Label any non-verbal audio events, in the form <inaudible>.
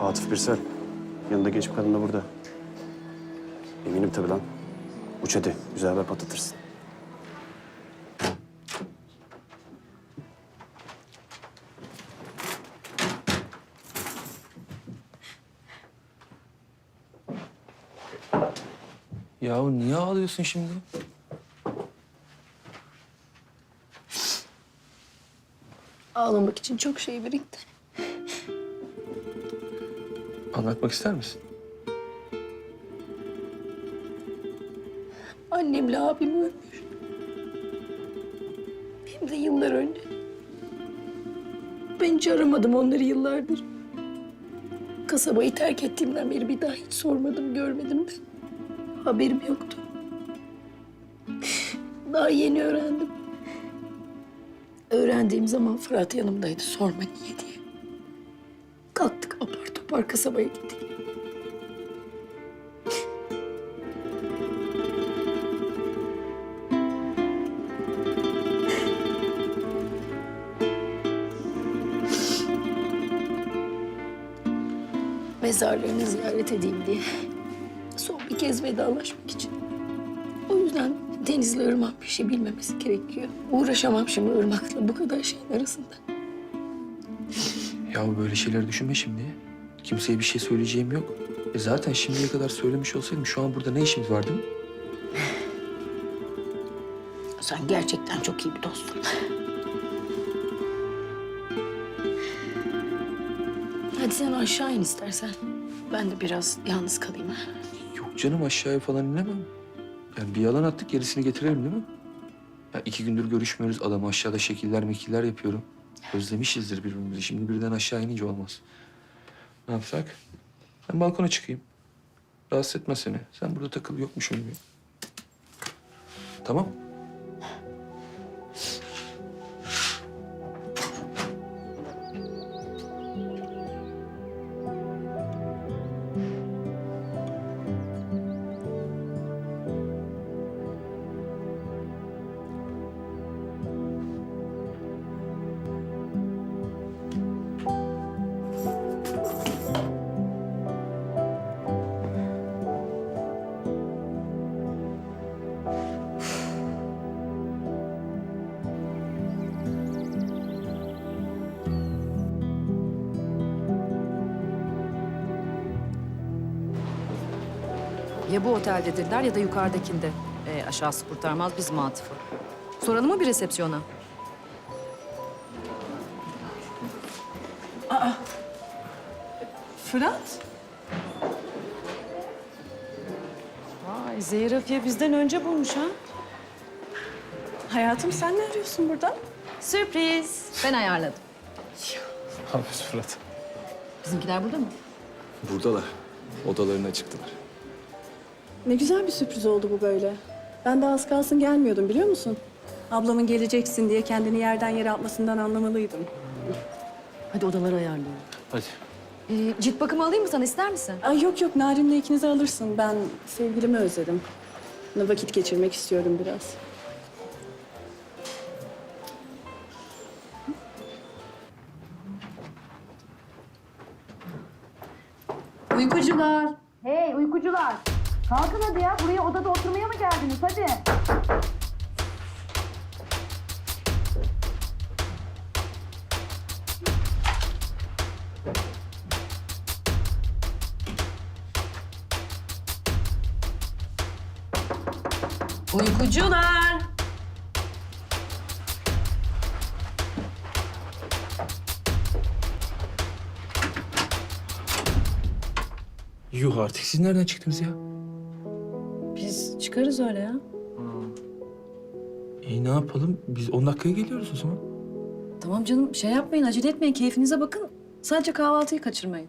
Atıf Birsel. Yanında genç bir kadın da burada. Eminim tabii lan. Uç hadi. Güzel haber patlatırsın. Yahu niye ağlıyorsun şimdi? Ağlamak için çok şey birikti. Anlatmak ister misin? Annemle abim ölmüş. Hem de yıllar önce. Ben hiç aramadım onları yıllardır. Kasabayı terk ettiğimden beri bir daha hiç sormadım, görmedim de. Haberim yoktu. Daha yeni öğrendim. Öğrendiğim zaman Fırat yanımdaydı. Sorma niye diye. Kalktık apar topar kasabaya gittik. mezarlarını ziyaret edeyim diye. Son bir kez vedalaşmak için. O yüzden Deniz'le Irmak bir şey bilmemesi gerekiyor. Uğraşamam şimdi Irmak'la bu kadar şeyin arasında. Yahu böyle şeyleri düşünme şimdi. Kimseye bir şey söyleyeceğim yok. E zaten şimdiye kadar söylemiş olsaydım şu an burada ne işimiz var değil mi? <laughs> Sen gerçekten çok iyi bir dostsun. <laughs> Hadi sen aşağı in istersen. Ben de biraz yalnız kalayım. ha? Yok canım aşağıya falan inemem. Yani bir yalan attık gerisini getirelim değil mi? Ya iki gündür görüşmüyoruz. Adam aşağıda şekiller mekiller yapıyorum. Özlemişizdir birbirimizi. Şimdi birden aşağı inince olmaz. Ne yapsak? Ben balkona çıkayım. Rahatsız etme seni. Sen burada takıl yokmuşum gibi. Tamam. Ya bu oteldedirler ya da yukarıdakinde. E, aşağısı kurtarmaz bizim Atıf'ı. Soralım mı bir resepsiyona? Fırat? Vay Zehir Afiye bizden önce bulmuş ha. Hayatım sen ne arıyorsun burada? Sürpriz. Ben ayarladım. Ne yapıyorsun Fırat? Bizimkiler burada mı? Buradalar. Odalarına çıktılar. Ne güzel bir sürpriz oldu bu böyle. Ben de az kalsın gelmiyordum biliyor musun? Ablamın geleceksin diye kendini yerden yere atmasından anlamalıydım. Hadi odaları ayarlayalım. Hadi. Ee, cilt bakımı alayım mı sana ister misin? Ay yok yok Narin'le ikinizi alırsın. Ben sevgilimi özledim. Onunla vakit geçirmek istiyorum biraz. Uykucular. Hey uykucular. Kalkın hadi ya. Buraya odada oturmaya mı geldiniz? Hadi. Uykucular. Yuh artık siz nereden çıktınız ya? Çıkarız öyle ya. İyi ne yapalım? Biz 10 dakikaya geliyoruz o zaman. Tamam canım şey yapmayın acele etmeyin keyfinize bakın. Sadece kahvaltıyı kaçırmayın.